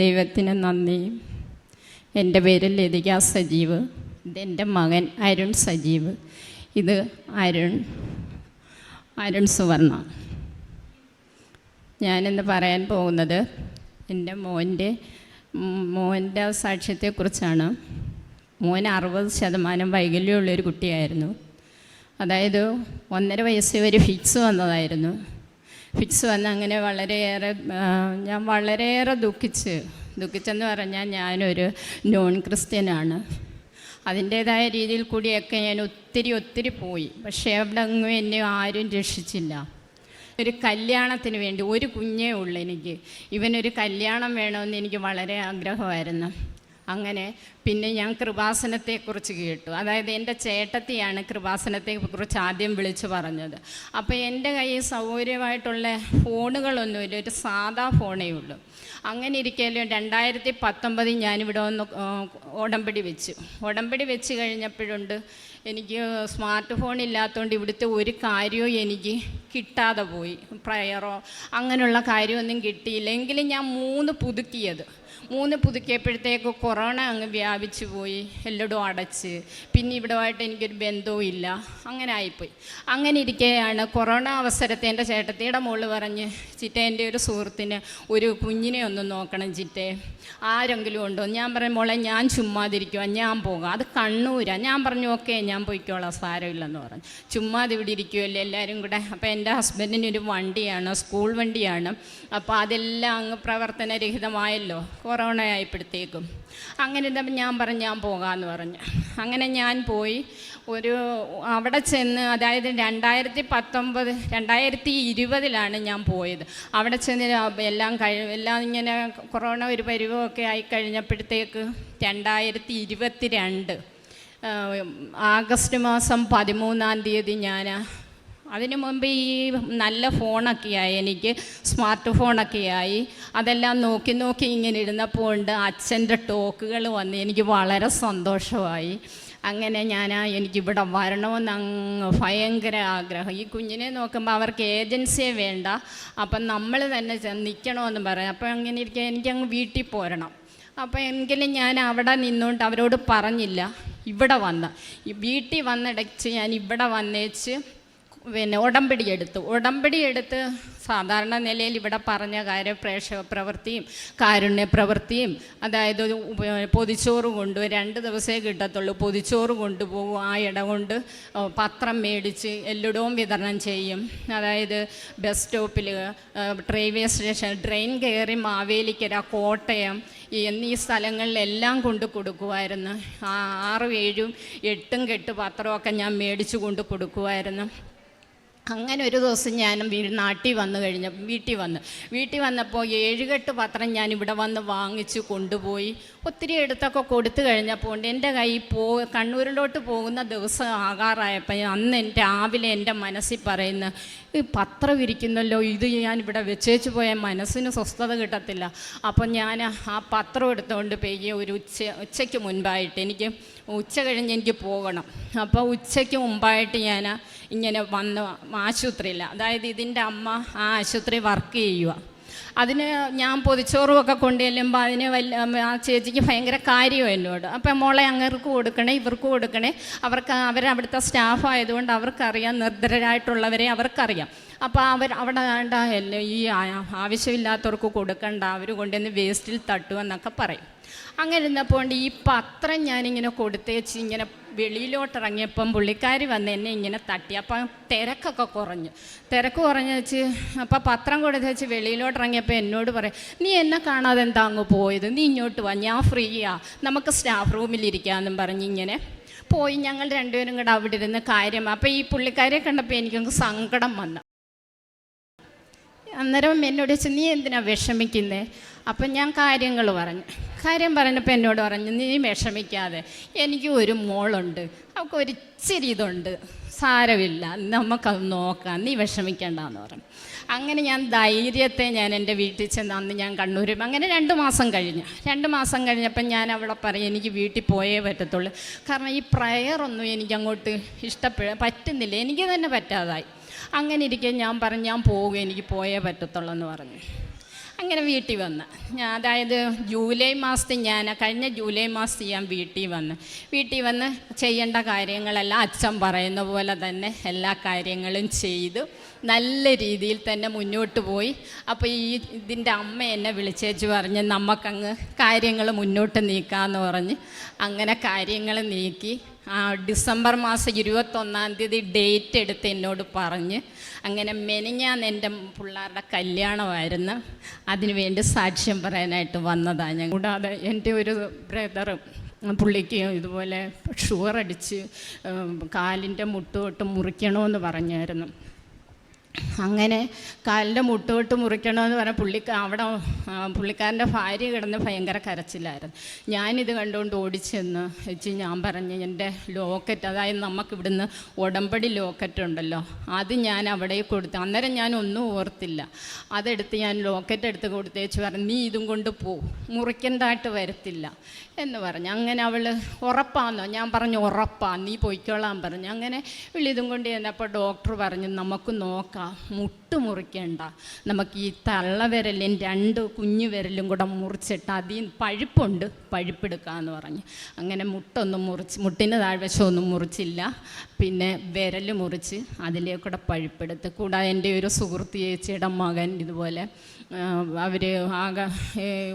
ദൈവത്തിന് നന്ദി. എന്റെ പേര് ലതിക സജീവ്. ഇതെന്റെ മകൻ അരുൺ സജീവ്. ഇത് അരുൺ അരുൺ സുവർണ. ഞാനിന്ന് പറയാൻ പോകുന്നത് എന്റെ മോന്റെ മോന്റെ സാക്ഷ്യത്തെക്കുറിച്ചാണ്. മോൻ അറുപത് ശതമാനം വൈകല്യമുള്ളൊരു കുട്ടിയായിരുന്നു. അതായത് ഒന്നര വയസ്സ് വരെ ഫിക്സ് വന്നതായിരുന്നു. ഫിക്സ് വന്ന് അങ്ങനെ വളരെയേറെ ഞാൻ വളരെയേറെ ദുഃഖിച്ച്. ദുഃഖിച്ചെന്ന് പറഞ്ഞാൽ ഞാനൊരു നോൺ ക്രിസ്ത്യനാണ് അതിന്റേതായ രീതിയിൽ കൂടിയൊക്കെ ഞാൻ ഒത്തിരി ഒത്തിരി പോയി. പക്ഷേ അവിടെ അങ്ങും എന്നെ ആരും രക്ഷിച്ചില്ല. ഒരു കല്യാണത്തിന് വേണ്ടി ഒരു കുഞ്ഞേ ഉള്ളൂ എനിക്ക്. ഇവനൊരു കല്യാണം വേണമെന്ന് എനിക്ക് വളരെ ആഗ്രഹമായിരുന്നു. അങ്ങനെ പിന്നെ ഞാൻ കൃപാസനത്തെക്കുറിച്ച് കേട്ടു. അതായത് എന്റെ ചേട്ടത്തിയാണ് കൃപാസനത്തെക്കുറിച്ച് ആദ്യം വിളിച്ചു പറഞ്ഞത്. അപ്പോൾ എന്റെ കയ്യിൽ സൗകര്യമായിട്ടുള്ള ഫോണുകളൊന്നുമില്ല ഒരു സാധാ ഫോണേ ഉള്ളൂ. അങ്ങനെ ഇരിക്കലും രണ്ടായിരത്തി പത്തൊമ്പതിൽ ഞാനിവിടെ ഒന്ന് ഉടമ്പടി വെച്ചു. ഉടമ്പടി വെച്ച് കഴിഞ്ഞപ്പോഴുണ്ട് എനിക്ക് സ്മാർട്ട് ഫോൺ ഇല്ലാത്തതുകൊണ്ട് ഇവിടുത്തെ ഒരു കാര്യവും എനിക്ക് കിട്ടാതെ പോയി. പ്രയറോ അങ്ങനെയുള്ള കാര്യമൊന്നും കിട്ടിയില്ല. എങ്കിലും ഞാൻ മൂന്ന് പുതുക്കിയത്. മൂന്ന് പുതുക്കിയപ്പോഴത്തേക്ക് കൊറോണ അങ്ങ് വ്യാപിച്ചു പോയി എല്ലായിടും അടച്ച്. പിന്നെ ഇവിടുമായിട്ട് എനിക്കൊരു ബന്ധവും ഇല്ല. അങ്ങനെ ആയിപ്പോയി. അങ്ങനെ ഇരിക്കെയാണ് കൊറോണ അവസരത്തെ എന്റെ ചേട്ടത്തിയുടെ മോൾ പറഞ്ഞ് ചിറ്റ എന്റെ ഒരു സുഹൃത്തിന് ഒരു കുഞ്ഞിനെ ഒന്ന് നോക്കണം ചിറ്റേ. ആരെങ്കിലും ഉണ്ടോ? ഞാൻ പറഞ്ഞു മോളെ ഞാൻ ചുമ്മാതിരിക്കുക ഞാൻ പോകാം. അത് കണ്ണൂരാ. ഞാൻ പറഞ്ഞു ഓക്കെ ഞാൻ പോയിക്കോളാം സാരമില്ലെന്ന് പറഞ്ഞു. ചുമ്മാതെ ഇവിടെ ഇരിക്കുമല്ലേ എല്ലാവരും കൂടെ? അപ്പോൾ എന്റെ ഹസ്ബൻഡിന് ഒരു വണ്ടിയാണ് സ്കൂൾ വണ്ടിയാണ്. അപ്പോൾ അതെല്ലാം അങ്ങ് പ്രവർത്തനരഹിതമായല്ലോ. കൊറോണ ആയപ്പോഴത്തേക്കും അങ്ങനെ ഞാൻ പറഞ്ഞു ഞാൻ പോകാമെന്ന് പറഞ്ഞു. അങ്ങനെ ഞാൻ പോയി. ഒരു അവിടെ ചെന്ന് അതായത് രണ്ടായിരത്തി പത്തൊമ്പത് രണ്ടായിരത്തി ഇരുപതിലാണ് ഞാൻ പോയത്. അവിടെ ചെന്ന് എല്ലാം കഴി എല്ലാം ഇങ്ങനെ കൊറോണ ഒരു പരിവമൊക്കെ ആയി കഴിഞ്ഞപ്പോഴത്തേക്ക് രണ്ടായിരത്തി ഇരുപത്തി രണ്ട് ആഗസ്റ്റ് മാസം പതിമൂന്നാം തീയതി ഞാൻ അതിനു മുമ്പ് ഈ നല്ല ഫോണൊക്കെയായി എനിക്ക് സ്മാർട്ട് ഫോണൊക്കെയായി. അതെല്ലാം നോക്കി നോക്കി ഇങ്ങനെ ഇരുന്നപ്പോൾ ഉണ്ട് അച്ഛന്റെ ടോക്കുകൾ വന്ന് എനിക്ക് വളരെ സന്തോഷമായി. അങ്ങനെ ഞാൻ എനിക്കിവിടെ വരണമെന്ന് അങ്ങ് ഭയങ്കര ആഗ്രഹം. ഈ കുഞ്ഞിനെ നോക്കുമ്പോൾ അവർക്ക് ഏജൻസിയെ വേണ്ട അപ്പം നമ്മൾ തന്നെ നിൽക്കണമെന്ന് പറയാം. അപ്പം അങ്ങനെ ഇരിക്കുക എനിക്കങ്ങ് വീട്ടിൽ പോരണം. അപ്പോൾ എങ്കിലും ഞാൻ അവിടെ നിന്നുകൊണ്ട് അവരോട് പറഞ്ഞില്ല ഇവിടെ വന്ന. വീട്ടിൽ വന്നിടച്ച് ഞാൻ ഇവിടെ വന്നേച്ച് പിന്നെ ഉടമ്പടി എടുത്തു. ഉടമ്പടി എടുത്ത് സാധാരണ നിലയിൽ ഇവിടെ പറഞ്ഞ കാര്യം പ്രേക്ഷക പ്രവൃത്തിയും കാരുണ്യ പ്രവൃത്തിയും അതായത് പൊതിച്ചോറ് കൊണ്ട് രണ്ട് ദിവസമേ കിട്ടത്തുള്ളൂ. പൊതിച്ചോറ് കൊണ്ടുപോകും ആ ഇട കൊണ്ട് പത്രം മേടിച്ച് എല്ലിടവും വിതരണം ചെയ്യും. അതായത് ബസ് സ്റ്റോപ്പിൽ റെയിൽവേ സ്റ്റേഷൻ ട്രെയിൻ കയറി മാവേലിക്കര കോട്ടയം എന്നീ സ്ഥലങ്ങളിലെല്ലാം കൊണ്ട് കൊടുക്കുമായിരുന്നു ആറും ഏഴും എട്ടും കെട്ട് പത്രമൊക്കെ ഞാൻ മേടിച്ചു കൊണ്ട് കൊടുക്കുമായിരുന്നു അങ്ങനെ ഒരു ദിവസം ഞാൻ വീട് നാട്ടിൽ വന്നു കഴിഞ്ഞ വീട്ടിൽ വന്ന്. വീട്ടിൽ വന്നപ്പോൾ ഏഴുകെട്ട് പത്രം ഞാൻ ഇവിടെ വന്ന് വാങ്ങിച്ച് കൊണ്ടുപോയി. ഒത്തിരി എടുത്തൊക്കെ കൊടുത്തു കഴിഞ്ഞപ്പോൾ എന്റെ കൈ പോ കണ്ണൂരിലോട്ട് പോകുന്ന ദിവസം ആകാറായപ്പോൾ അന്ന് രാവിലെ എന്റെ മനസ്സിൽ പറയുന്ന പത്രം ഇരിക്കുന്നല്ലോ ഇത് ഞാൻ ഇവിടെ വെച്ചേച്ച് പോയാൽ മനസ്സിന് സ്വസ്ഥത കിട്ടത്തില്ല. അപ്പം ഞാൻ ആ പത്രം എടുത്തുകൊണ്ട് പെയ്യ ഒരു ഉച്ച ഉച്ചയ്ക്ക് മുൻപായിട്ട് എനിക്ക് ഉച്ച കഴിഞ്ഞ് എനിക്ക് പോകണം അപ്പോൾ ഉച്ചയ്ക്ക് മുമ്പായിട്ട് ഞാൻ ഇങ്ങനെ വന്ന് ആശുപത്രിയിൽ അതായത് ഇതിന്റെ അമ്മ ആ ആശുപത്രി വർക്ക് ചെയ്യുക അതിന് ഞാൻ പൊതിച്ചോറുമൊക്കെ കൊണ്ടു ചെല്ലുമ്പോൾ അതിന് വല്ല ആ ചേച്ചിക്ക് ഭയങ്കര കാര്യം എന്നോട്. അപ്പം മോളെ അങ്ങർക്ക് കൊടുക്കണേ ഇവർക്ക് കൊടുക്കണേ. അവർക്ക് അവരവിടുത്തെ സ്റ്റാഫ് ആയതുകൊണ്ട് അവർക്കറിയാം നിർദ്ധരായിട്ടുള്ളവരെ അവർക്കറിയാം. അപ്പോൾ അവർ അവിടെ വേണ്ട ഈ ആവശ്യമില്ലാത്തവർക്ക് കൊടുക്കണ്ട അവർ കൊണ്ടുവന്ന് വേസ്റ്റിൽ തട്ടുമെന്നൊക്കെ പറയും. അങ്ങനെ ഇരുന്നപ്പോൾ ഈ പത്രം ഞാനിങ്ങനെ കൊടുത്തേച്ച് ഇങ്ങനെ വെളിയിലോട്ട് ഇറങ്ങിയപ്പം പുള്ളിക്കാരി വന്ന് എന്നെ ഇങ്ങനെ തട്ടി. അപ്പം തിരക്കൊക്കെ കുറഞ്ഞു. തിരക്ക് കുറഞ്ഞു വെച്ച് അപ്പം പത്രം കൊടുത്ത് വെച്ച് വെളിയിലോട്ടിറങ്ങിയപ്പോൾ എന്നോട് പറയും നീ എന്നെ കാണാതെ എന്താ അങ്ങ് പോയത്? നീ ഇങ്ങോട്ട് വാ ഞാൻ ഫ്രീയാ നമുക്ക് സ്റ്റാഫ് റൂമിലിരിക്കാമെന്നും പറഞ്ഞ് ഇങ്ങനെ പോയി ഞങ്ങൾ രണ്ടുപേരും കൂടെ അവിടെ ഇരുന്ന് കാര്യം അപ്പം ഈ പുള്ളിക്കാരെ കണ്ടപ്പോൾ എനിക്കങ്ങ് സങ്കടം വന്നു. അന്നേരം എന്നോട് ചോദിച്ചു നീ എന്തിനാ വിഷമിക്കുന്നേ? അപ്പം ഞാൻ കാര്യങ്ങൾ പറഞ്ഞു. കാര്യം പറഞ്ഞപ്പോൾ എന്നോട് പറഞ്ഞു നീ വിഷമിക്കാതെ എനിക്ക് ഒരു മോളുണ്ട്. അവൾക്ക് ഒരിച്ചിരി ഇതുണ്ട്. സാരമില്ല. നമുക്കത് നോക്കാം. നീ വിഷമിക്കേണ്ടെന്ന് പറഞ്ഞു. അങ്ങനെ ഞാൻ ധൈര്യത്തെ ഞാൻ എന്റെ വീട്ടിൽ ചെന്ന് അന്ന് ഞാൻ കണ്ണൂർ അങ്ങനെ രണ്ട് മാസം കഴിഞ്ഞു. രണ്ട് മാസം കഴിഞ്ഞപ്പം ഞാൻ അവളെ പറയും എനിക്ക് വീട്ടിൽ പോയേ പറ്റത്തുള്ളൂ. കാരണം ഈ പ്രയറൊന്നും എനിക്കങ്ങോട്ട് ഇഷ്ടപ്പെടാൻ പറ്റുന്നില്ല. എനിക്ക് തന്നെ പറ്റാതായി. അങ്ങനെ ഇരിക്കെ ഞാൻ പറഞ്ഞു ഞാൻ പോകും എനിക്ക് പോയേ പറ്റത്തുള്ളൂ എന്ന് പറഞ്ഞു. അങ്ങനെ വീട്ടിൽ വന്ന്. ഞാൻ അതായത് ജൂലൈ മാസത്തിൽ ഞാൻ കഴിഞ്ഞ ജൂലൈ മാസത്തിൽ ഞാൻ വീട്ടിൽ വന്ന്. വീട്ടിൽ വന്ന് ചെയ്യേണ്ട കാര്യങ്ങളെല്ലാം അച്ഛൻ പറയുന്ന പോലെ തന്നെ എല്ലാ കാര്യങ്ങളും ചെയ്തു. നല്ല രീതിയിൽ തന്നെ മുന്നോട്ട് പോയി. അപ്പോൾ ഈ ഇതിന്റെ അമ്മ എന്നെ വിളിച്ചേച്ച് പറഞ്ഞ് നമുക്കങ്ങ് കാര്യങ്ങൾ മുന്നോട്ട് നീക്കാമെന്ന് പറഞ്ഞ്. അങ്ങനെ കാര്യങ്ങൾ നീക്കി. ഡിസംബർ മാസം ഇരുപത്തൊന്നാം തീയതി ഡേറ്റ് എടുത്ത് എന്നോട് പറഞ്ഞ് അങ്ങനെ മെനിഞ്ഞാന്ന് എന്റെ പിള്ളേരുടെ കല്യാണമായിരുന്നു. അതിനു വേണ്ടി സാക്ഷ്യം പറയാനായിട്ട് വന്നതാണ് ഞാൻ. കൂടാതെ എന്റെ ഒരു ബ്രദറും പുള്ളിക്ക് ഇതുപോലെ ഷുഗർ അടിച്ച് കാലിന്റെ മുട്ടുതൊട്ട് മുറിക്കണമെന്ന് പറഞ്ഞായിരുന്നു. അങ്ങനെ കാലിന്റെ മുട്ടുവിട്ട് മുറിക്കണമെന്ന് പറഞ്ഞാൽ പുള്ളിക്ക അവിടെ പുള്ളിക്കാരന്റെ ഭാര്യ കിടന്ന് ഭയങ്കര കരച്ചിലായിരുന്നു. ഞാനിത് കണ്ടുകൊണ്ട് ഓടിച്ചെന്ന് വെച്ച് ഞാൻ പറഞ്ഞു എന്റെ ലോക്കറ്റ് അതായത് നമുക്കിവിടുന്ന് ഉടമ്പടി ലോക്കറ്റ് ഉണ്ടല്ലോ അത് ഞാൻ അവിടെ കൊടുത്തു അന്നേരം ഞാൻ ഒന്നും ഓർത്തില്ല. അതെടുത്ത് ഞാൻ ലോക്കറ്റ് എടുത്ത് കൊടുത്തേച്ച് പറഞ്ഞു നീ ഇതും കൊണ്ട് പോ മുറിക്കണ്ടായിട്ട് വരത്തില്ല എന്ന് പറഞ്ഞു. അങ്ങനെ അവൾ ഉറപ്പാന്നോ? ഞാൻ പറഞ്ഞു ഉറപ്പാ നീ പൊയ്ക്കോളാൻ പറഞ്ഞു. അങ്ങനെ ഇതും കൊണ്ട് ചെന്നപ്പോൾ ഡോക്ടർ പറഞ്ഞു നമുക്ക് നോക്കാം. മുട്ട് മുറിക്കണ്ട. നമുക്ക് ഈ തള്ളവിരലും രണ്ട് കുഞ്ഞു വിരലും കൂടെ മുറിച്ചിട്ട് അതിൽ പഴുപ്പുണ്ട് പഴുപ്പെടുക്കാമെന്ന് പറഞ്ഞു. അങ്ങനെ മുട്ടൊന്നും മുറിച്ച് മുട്ടിന് താഴ്വശമൊന്നും മുറിച്ചില്ല. പിന്നെ വിരൽ മുറിച്ച് അതിന്റെ കൂടെ പഴുപ്പെടുത്ത്. കൂടാതെ എന്റെ ഒരു സുഹൃത്ത് ചേച്ചിയുടെ മകൻ ഇതുപോലെ അവർ ആകെ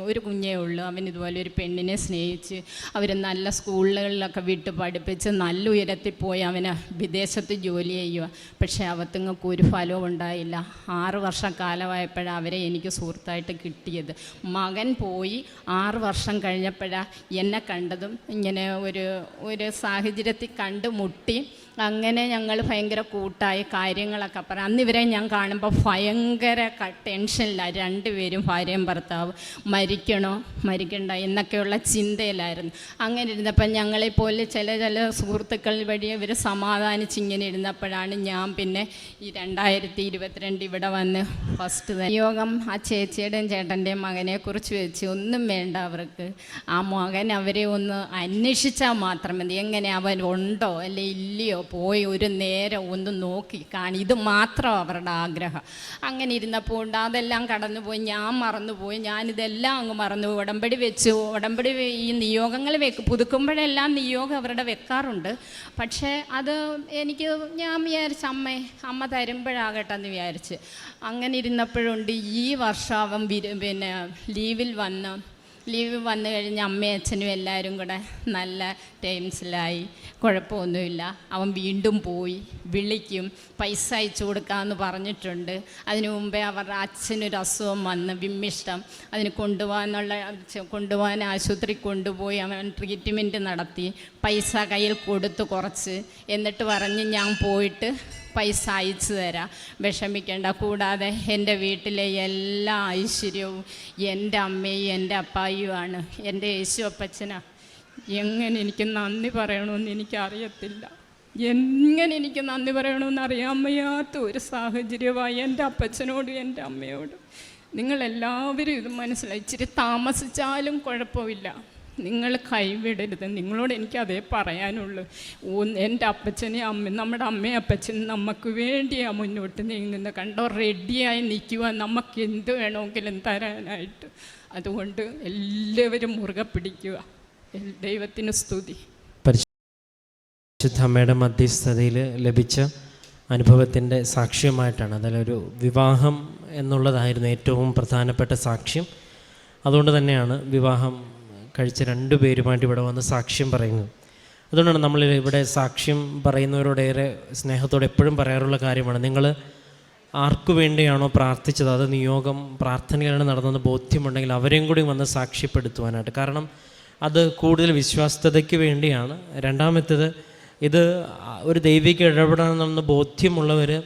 ഒരു കുഞ്ഞേ ഉള്ളൂ. അവൻ ഇതുപോലെ ഒരു പെണ്ണിനെ സ്നേഹിച്ച് അവർ നല്ല സ്കൂളുകളിലൊക്കെ വിട്ട് പഠിപ്പിച്ച് നല്ല ഉയരത്തിൽ പോയി അവനെ വിദേശത്ത് ജോലി ചെയ്യുക പക്ഷേ അവത്തുങ്ങൾക്ക് ഒരു ഫലവും ഉണ്ടായില്ല. ആറ് വർഷം കാലമായപ്പോഴാണ് അവരെ എനിക്ക് സുഹൃത്തായിട്ട് കിട്ടിയത്. മകൻ പോയി ആറ് വർഷം കഴിഞ്ഞപ്പോഴാണ് എന്നെ കണ്ടതും ഇങ്ങനെ ഒരു ഒരു സാഹചര്യത്തിൽ കണ്ട് മുട്ടി. അങ്ങനെ ഞങ്ങൾ ഭയങ്കര കൂട്ടായി കാര്യങ്ങളൊക്കെ പറ അന്ന് ഞാൻ കാണുമ്പോൾ ഭയങ്കര ടെൻഷനിലാണ് രണ്ടുപേരും ഭാര്യയും ഭർത്താവ് മരിക്കണോ? മരിക്കണ്ട എന്നൊക്കെയുള്ള ചിന്തയിലായിരുന്നു. അങ്ങനെ ഇരുന്നപ്പോൾ ഞങ്ങളെപ്പോലെ ചില ചില സുഹൃത്തുക്കൾ വഴി ഇവർ സമാധാനിച്ച് ഇങ്ങനെ ഇരുന്നപ്പോഴാണ് ഞാൻ പിന്നെ ഈ രണ്ടായിരത്തി ഇരുപത്തിരണ്ട് ഇവിടെ വന്ന് ഫസ്റ്റ് യോഗം ആ ചേച്ചിയുടെയും ചേട്ടന്റെയും മകനെക്കുറിച്ച് വെച്ച് ഒന്നും വേണ്ട അവർക്ക്. ആ മകൻ അവരെ ഒന്ന് അന്വേഷിച്ചാൽ മാത്രം മതി. എങ്ങനെ അവൻ ഉണ്ടോ അല്ലെ ഇല്ലയോ? പോയി ഒരു നേരം ഒന്ന് നോക്കി കാണി. ഇത് മാത്രം അവരുടെ ആഗ്രഹം. അങ്ങനെ ഇരുന്നപ്പോൾ ഉണ്ട് അതെല്ലാം കടന്നുപോയി ഞാൻ മറന്നുപോയി ഞാനിതെല്ലാം അങ്ങ് മറന്നു ഉടമ്പടി വെച്ചു ഉടമ്പടി ഈ നിയോഗങ്ങൾ വെക്ക് പുതുക്കുമ്പോഴെല്ലാം നിയോഗം അവരുടെ വെക്കാറുണ്ട്. പക്ഷേ അത് എനിക്ക് ഞാൻ വിചാരിച്ചു അമ്മേ അമ്മ തരുമ്പോഴാകട്ടെ എന്ന് വിചാരിച്ച്. അങ്ങനെ ഇരുന്നപ്പോഴുണ്ട് ഈ വർഷാവം പിന്നെ ലീവിൽ വന്ന് ലീവ് വന്നു കഴിഞ്ഞ് അമ്മയും അച്ഛനും എല്ലാവരും കൂടെ നല്ല ടൈംസിലായി കുഴപ്പമൊന്നുമില്ല. അവൻ വീണ്ടും പോയി. വിളിക്കും. പൈസ അയച്ചു കൊടുക്കാമെന്ന് പറഞ്ഞിട്ടുണ്ട്. അതിനു മുമ്പേ അവരുടെ അച്ഛനൊരു അസുഖം വന്ന് വിമ്മിഷ്ടം. അതിന് കൊണ്ടുപോകാനുള്ള കൊണ്ടുപോകാൻ ആശുപത്രി കൊണ്ടുപോയി അവൻ ട്രീറ്റ്മെന്റ് നടത്തി. പൈസ കയ്യിൽ കൊടുത്തു കുറച്ച്. എന്നിട്ട് പറഞ്ഞ് ഞാൻ പോയിട്ട് പൈസ അയച്ചു തരാം വിഷമിക്കേണ്ട കൂടാതെ എന്റെ വീട്ടിലെ എല്ലാ ഐശ്വര്യവും എന്റെ അമ്മയും എന്റെ അപ്പായുമാണ് എന്റെ യേശു അപ്പച്ചനാ എങ്ങനെ എനിക്ക് നന്ദി പറയണമെന്ന് എനിക്കറിയത്തില്ല. എങ്ങനെ എനിക്ക് നന്ദി പറയണമെന്ന് അറിയാൻ വയ്യാത്ത ഒരു സാഹചര്യമായി എന്റെ അപ്പച്ചനോടും എന്റെ അമ്മയോടും. നിങ്ങളെല്ലാവരും ഇത് മനസ്സിലായി. ഇച്ചിരി താമസിച്ചാലും കുഴപ്പമില്ല. നിങ്ങൾ കൈവിടരുത്. നിങ്ങളോട് എനിക്ക് അതേ പറയാനുള്ളൂ. എന്റെ അപ്പച്ചനെയും അമ്മ നമ്മുടെ അമ്മയും അപ്പച്ചനും നമുക്ക് വേണ്ടിയാണ് മുന്നോട്ട് നീങ്ങുന്നത്. കണ്ടോ റെഡിയായി നിൽക്കുക നമുക്ക് എന്ത് വേണമെങ്കിലും തരാനായിട്ട്. അതുകൊണ്ട് എല്ലാവരും മുറുകെ പിടിക്കുക. ദൈവത്തിന് സ്തുതി. പരിശുദ്ധ അമ്മയുടെ മധ്യസ്ഥതയിൽ ലഭിച്ച അനുഭവത്തിന്റെ സാക്ഷ്യമായിട്ടാണ്. അതിലൊരു വിവാഹം എന്നുള്ളതായിരുന്നു ഏറ്റവും പ്രധാനപ്പെട്ട സാക്ഷ്യം. അതുകൊണ്ട് തന്നെയാണ് വിവാഹം കഴിച്ച രണ്ടു പേരുമായിട്ട് ഇവിടെ വന്ന് സാക്ഷ്യം പറയുന്നത് അതുകൊണ്ടാണ് നമ്മൾ ഇവിടെ സാക്ഷ്യം പറയുന്നവരോടേറെ സ്നേഹത്തോടെ എപ്പോഴും പറയാറുള്ള കാര്യമാണ്. നിങ്ങൾ ആർക്കു വേണ്ടിയാണോ പ്രാർത്ഥിച്ചത്? അത് നിയോഗം പ്രാർത്ഥനയിലാണ് നടന്നത് ബോധ്യമുണ്ടെങ്കിൽ അവരെയും കൂടി വന്ന് സാക്ഷ്യപ്പെടുത്തുവാനായിട്ട്. കാരണം അത് കൂടുതൽ വിശ്വാസ്യതയ്ക്ക് വേണ്ടിയാണ്. രണ്ടാമത്തേത് ഇത് ഒരു ദൈവിക ഇടപെടണമെന്ന് ബോധ്യമുള്ളവർ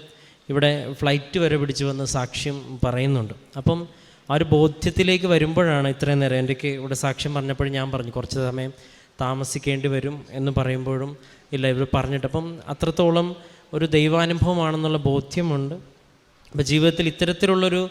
ഇവിടെ ഫ്ലൈറ്റ് വരെ പിടിച്ച് വന്ന് സാക്ഷ്യം പറയുന്നുണ്ട്. അപ്പം ആ ഒരു ബോധ്യത്തിലേക്ക് വരുമ്പോഴാണ് ഇത്രയും നേരം എന്റെ ഇവിടെ സാക്ഷ്യം പറഞ്ഞപ്പോഴും ഞാൻ പറഞ്ഞു കുറച്ച് സമയം താമസിക്കേണ്ടി വരും എന്ന് പറയുമ്പോഴും ഇല്ല ഇവർ പറഞ്ഞിട്ടപ്പം അത്രത്തോളം ഒരു ദൈവാനുഭവമാണെന്നുള്ള ബോധ്യമുണ്ട്. അപ്പോൾ ജീവിതത്തിൽ ഇത്തരത്തിലുള്ളൊരു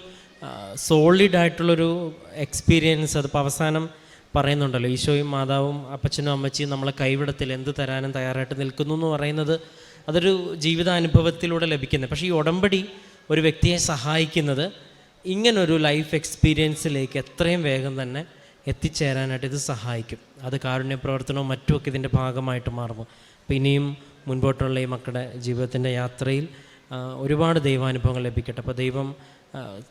സോളിഡ് ആയിട്ടുള്ളൊരു എക്സ്പീരിയൻസ് അതിപ്പോൾ അവസാനം പറയുന്നുണ്ടല്ലോ ഈശോയും മാതാവും അപ്പച്ചനും അമ്മച്ചിയും നമ്മളെ കൈവിടത്തിൽ എന്ത് തരാനും തയ്യാറായിട്ട് നിൽക്കുന്നു എന്ന് പറയുന്നത് അതൊരു ജീവിതാനുഭവത്തിലൂടെ ലഭിക്കുന്നത്. പക്ഷേ ഈ ഉടമ്പടി ഒരു വ്യക്തിയെ സഹായിക്കുന്നത് ഇങ്ങനൊരു ലൈഫ് എക്സ്പീരിയൻസിലേക്ക് എത്രയും വേഗം തന്നെ എത്തിച്ചേരാനായിട്ട് ഇത് സഹായിക്കും. അത് കാരുണ്യ പ്രവർത്തനവും മറ്റുമൊക്കെ ഇതിന്റെ ഭാഗമായിട്ട് മാറും അപ്പോൾ ഇനിയും മുൻപോട്ടുള്ള ഈ മക്കളുടെ ജീവിതത്തിന്റെ യാത്രയിൽ ഒരുപാട് ദൈവാനുഭവങ്ങൾ ലഭിക്കട്ടെ. അപ്പോൾ ദൈവം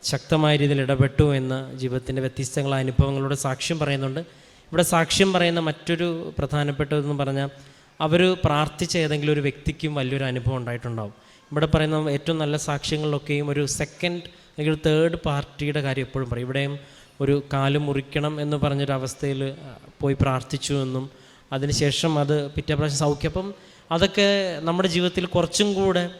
ശക്തമായ രീതിയിൽ ഇടപെട്ടു എന്ന് ജീവിതത്തിന്റെ വ്യത്യസ്തങ്ങളായ അനുഭവങ്ങളോട് സാക്ഷ്യം പറയുന്നുണ്ട്. ഇവിടെ സാക്ഷ്യം പറയുന്ന മറ്റൊരു പ്രധാനപ്പെട്ടതെന്ന് പറഞ്ഞാൽ അവർ പ്രാർത്ഥിച്ച ഏതെങ്കിലും ഒരു വ്യക്തിക്കും വലിയൊരു അനുഭവം ഉണ്ടായിട്ടുണ്ടാവും. ഇവിടെ പറയുന്ന ഏറ്റവും നല്ല സാക്ഷ്യങ്ങളിലൊക്കെയും ഒരു സെക്കൻഡ് അല്ലെങ്കിൽ തേർഡ് പാർട്ടിയുടെ കാര്യം എപ്പോഴും പറയും. ഇവിടെയും ഒരു കാൽ മുറിക്കണം എന്ന് പറഞ്ഞൊരു അവസ്ഥയിൽ പോയി പ്രാർത്ഥിച്ചു എന്നും അതിനുശേഷം അത് പിറ്റേ പ്രാവശ്യം സൗഖ്യം. അപ്പം അതൊക്കെ നമ്മുടെ ജീവിതത്തിൽ കുറച്ചും കൂടെ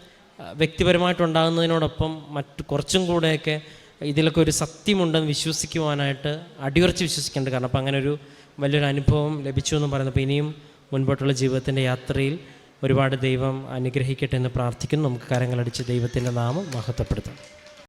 വ്യക്തിപരമായിട്ടുണ്ടാകുന്നതിനോടൊപ്പം മറ്റ് കുറച്ചും കൂടെയൊക്കെ ഇതിലൊക്കെ ഒരു സത്യമുണ്ടെന്ന് വിശ്വസിക്കുവാനായിട്ട് അടിയുറച്ച് വിശ്വസിക്കേണ്ടത് കാരണം. അപ്പം അങ്ങനെ ഒരു വലിയൊരു അനുഭവം ലഭിച്ചു എന്ന് പറയുന്നപ്പോൾ ഇനിയും മുൻപോട്ടുള്ള ജീവിതത്തിന്റെ യാത്രയിൽ ഒരുപാട് ദൈവം അനുഗ്രഹിക്കട്ടെ എന്ന് പ്രാർത്ഥിക്കുന്നു. നമുക്ക് കരങ്ങളടിച്ച് ദൈവത്തിന്റെ നാമം മഹത്വപ്പെടുത്താം.